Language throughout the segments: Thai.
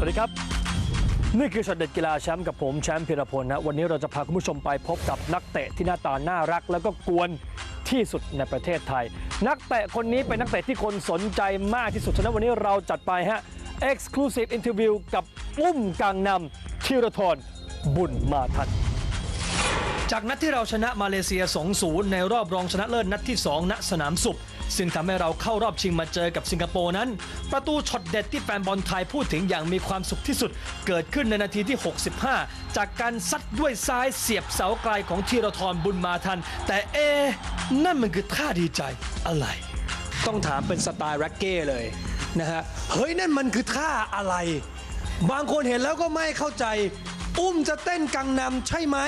วัสดีครับ นี่คือช็อตเด็ดกีฬาแชมป์กับผมแชมป์พิรพลนะวันนี้เราจะพาคุณผู้ชมไปพบกับนักเตะที่หน้าตาน่ารัก แล้วก็กวนที่สุดในประเทศไทย นักเตะคนนี้เป็นนักเตะที่คนสนใจมากที่สุดฉะนั้นวันนี้เราจัดไปฮะ Exclusive Interview กับอุ้มกังนำธีรทรบุญมาทัน จากนัดที่เราชนะมาเลเซีย 2-0 ในรอบรองชนะเลิศนัดที่ 2 ณ สนามสุข ซึ่งทำให้เราเข้ารอบชิงมาเจอกับสิงคโปร์นั้น ประตูช็อตเด็ดที่แฟนบอลไทยพูดถึงอย่างมีความสุขที่สุด เกิดขึ้นในนาทีที่ 65 จากการซัดด้วยซ้ายเสียบเสาไกลของธีรทรบุญมาทัน แต่เอ นั่นมันคือท่าดีใจอะไร ต้องถามเป็นสไตล์แร็กเก้เลยนะฮะเฮ้ยนั่นมันคือท่าอะไร บางคนเห็นแล้วก็ไม่เข้าใจ อุ้มจะเต้นกังนำใช่ไหม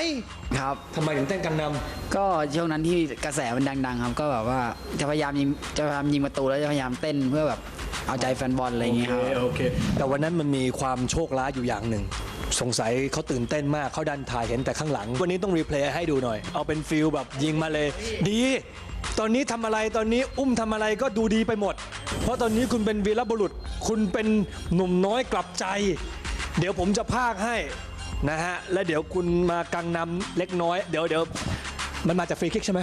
ครับ ทำไมถึงเต้นกังนำก็ช่วงนั้นที่กระแสมันดัง ๆ ครับ ก็แบบว่าจะพยายามยิงจะพยายามยิงประตูแล้วจะพยายามเต้นเพื่อแบบเอาใจแฟนบอลอะไรอย่างเงี้ยครับ โอเค แต่วันนั้นมันมีความโชคร้ายอยู่อย่างหนึ่ง สงสัยเขาตื่นเต้นมากเขาดันถ่ายเห็นแต่ข้างหลัง วันนี้ต้องรีเพลย์ให้ดูหน่อย เอาเป็นฟิลแบบยิงมาเลย ดี ตอนนี้ทำอะไรตอนนี้อุ้มทำอะไรก็ดูดีไปหมด เพราะตอนนี้คุณเป็นวีรบุรุษ คุณเป็นหนุ่มน้อยกลับใจ เดี๋ยวผมจะพากให้ นะฮะ และเดี๋ยวคุณมากังนำเล็กน้อย เดี๋ยวเดี๋ยวมันมาจากฟรีคิกใช่ไหม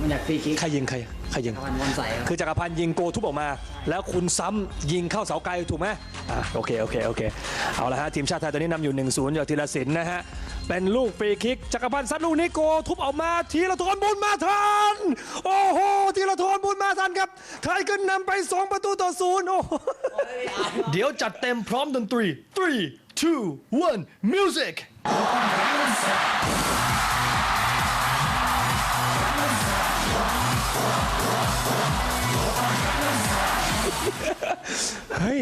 มันอยากฟรีคิกใครยิงใครใครยิงตะวันบอลใส่ครับคือจักรพันธ์ยิงโกทุบออกมา แล้วคุณซ้ำยิงเข้าเสาไกลถูกไหมอ่าโอเค โอเค โอเค เอาละฮะ ทีมชาติไทยตอนนี้นำอยู่ 1-0จากธีรศิลป์นะฮะ เป็นลูกฟรีคิก จักรพันธ์ซัดลูกนี้โกทุบออกมาธีรทรบุญมาทัน โอ้โหธีรทรบุญมาทันครับไทยขึ้นนำไป 2 ประตูต่อศูนย์โอ้โห เดี๋ยวจัดเต็มพร้อมดนตรี 3 2 1 music เฮ้ย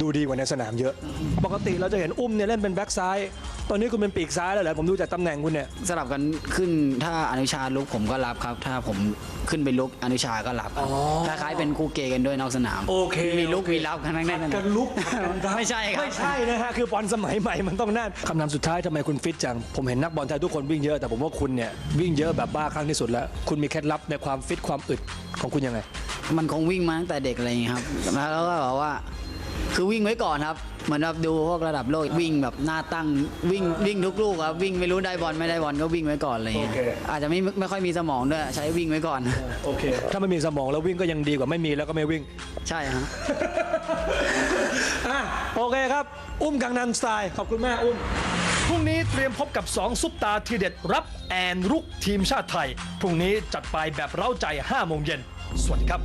ดูดีกว่าในสนามเยอะ ปกติเราจะเห็นอุ้มเนี่ยเล่นเป็นแบ็กซ้าย ตอนนี้คุณเป็นปีกซ้ายแล้วเหรอผมดูจากตำแหน่งคุณเนี่ยสลับกันขึ้นถ้าอนุชาลุกผมก็รับครับ ถ้าผมขึ้นไปลุกอนุชาก็รับครับคล้ายๆเป็นคู่เกย์กันด้วยนอกสนามโอเคมีลุกโอเคมีรับกันทั้งนั้นกันลุกไม่ใช่ครับไม่ใช่นะฮะคือบอลสมัยใหม่มันต้องนั่นคำนำสุดท้ายทำไมคุณฟิตจังผมเห็นนักบอลไทยทุกคนวิ่งเยอะแต่ผมว่าคุณเนี่ยวิ่งเยอะแบบบ้าครั้งที่สุดแล้ว คุณมีเคล็ดลับในความฟิตความอึดของคุณยังไงมันคงวิ่งมาตั้งแต่เด็กอะไรอย่างเงี้ยครับ แล้วก็แบบว่า คือวิ่งไว้ก่อนครับ เหมือนแบบดูพวกระดับโลกวิ่งแบบหน้าตั้งวิ่งวิ่งทุกลูกครับวิ่งไม่รู้ได้บอลไม่ได้บอลก็วิ่งไว้ก่อนอะไรอย่างเงี้ยโอเค อาจจะไม่ไม่ค่อยมีสมองด้วยใช้วิ่งไว้ก่อน โอเค ถ้าไม่มีสมองแล้ววิ่งก็ยังดีกว่าไม่มีแล้วก็ไม่วิ่ง ใช่ฮะ อะโอเคครับ อุ้มกังนันสไตล์ ขอบคุณมากอุ้ม พรุ่งนี้เตรียมพบกับ 2 ซุปตาทีเด็ดรับแอนรุกทีมชาติไทย พรุ่งนี้จัดไปแบบเร้าใจ5โมงเย็น สวัสดีครับ